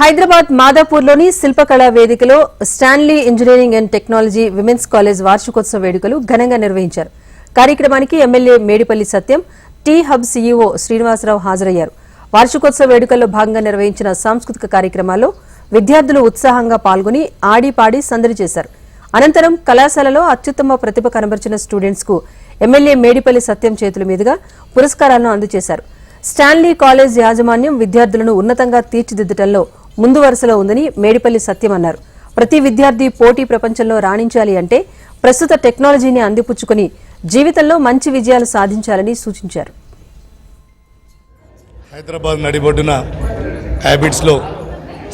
హైదరాబాద్ మాదాపూర్లోని శిల్పకళా వేదికలో Stanley engineering and technology women's college వార్షికోత్సవ వేడుకలు ఘనంగా నిర్వహించారు. కార్యక్రమానికి MLA Medipalli Satyam T hub CEO Srinivasarao హాజరయ్యారు. వార్షికోత్సవ వేడుకల్లో భాగంగా నిర్వహించిన సాంస్కృతిక కార్యక్రమాల్లో విద్యార్థులు ఉత్సాహంగా పాల్గొని ఆడి పాడి సందడి చేశారు. అనంతరం కళాశాలలో అత్యుత్తమ ప్రతిభ కనబరిచిన స్టూడెంట్స్కు ఎమ్మెల్యే మేడిపల్లి సత్యం చేతుల మీదుగా పురస్కారాలను అందజేశారు. స్టాన్లీ కాలేజ్ యాజమాన్యం విద్యార్థులను ఉన్నతంగా తీర్చిదిద్దటంలో ముందు వరుసలో ఉందని మేడిపల్లి సత్యం అన్నారు. ప్రతి విద్యార్థి పోటీ ప్రపంచంలో రాణించాలి అంటే ప్రస్తుత టెక్నాలజీని అందిపుచ్చుకుని జీవితంలో మంచి విజయాలు సాధించాలని సూచించారు. హైదరాబాద్ నడిబొడ్డున హ్యాబిట్స్లో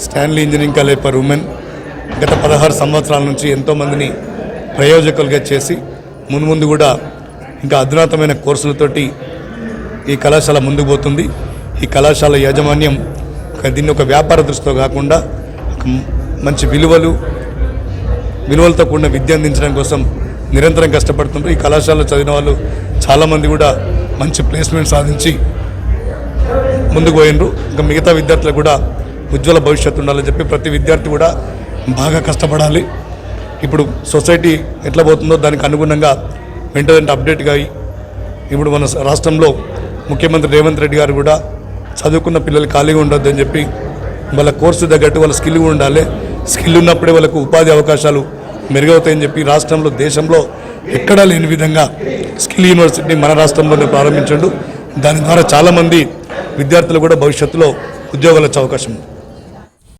Stanley engineering college for women గత పదహారు సంవత్సరాల నుంచి ఎంతోమందిని ప్రయోజకులుగా చేసి మున్ముందు కూడా ఇంకా అధునాతమైన కోర్సులతోటి ఈ కళాశాల ముందుకు పోతుంది. ఈ కళాశాల యాజమాన్యం దీన్ని ఒక వ్యాపార దృష్టితో కాకుండా మంచి విలువలు విలువలతో కూడిన విద్య అందించడం కోసం నిరంతరం కష్టపడుతుంటారు ఈ కళాశాలలో చదివిన వాళ్ళు చాలామంది కూడా మంచి ప్లేస్మెంట్ సాధించి ముందుకు పోయినరు ఇంకా మిగతా విద్యార్థులకు కూడా ఉజ్వల భవిష్యత్తు ఉండాలని చెప్పి ప్రతి విద్యార్థి కూడా బాగా కష్టపడాలి. ఇప్పుడు సొసైటీ ఎట్లా పోతుందో దానికి అనుగుణంగా వెంట వెంట అప్డేట్గా అయ్యి ఇప్పుడు మన రాష్ట్రంలో ముఖ్యమంత్రి రేవంత్ రెడ్డి గారు కూడా చదువుకున్న పిల్లలు ఖాళీగా ఉండొద్దు అని చెప్పి వాళ్ళ కోర్సు తగ్గట్టు వాళ్ళ స్కిల్ ఉండాలి. స్కిల్ ఉన్నప్పుడే వాళ్ళకు ఉపాధి అవకాశాలు మెరుగవుతాయని చెప్పి రాష్ట్రంలో దేశంలో ఎక్కడా లేని విధంగా స్కిల్ యూనివర్సిటీని మన రాష్ట్రంలోనే ప్రారంభించండు. దాని ద్వారా చాలామంది విద్యార్థులు కూడా భవిష్యత్తులో ఉద్యోగాలు వచ్చే అవకాశం ఉంది.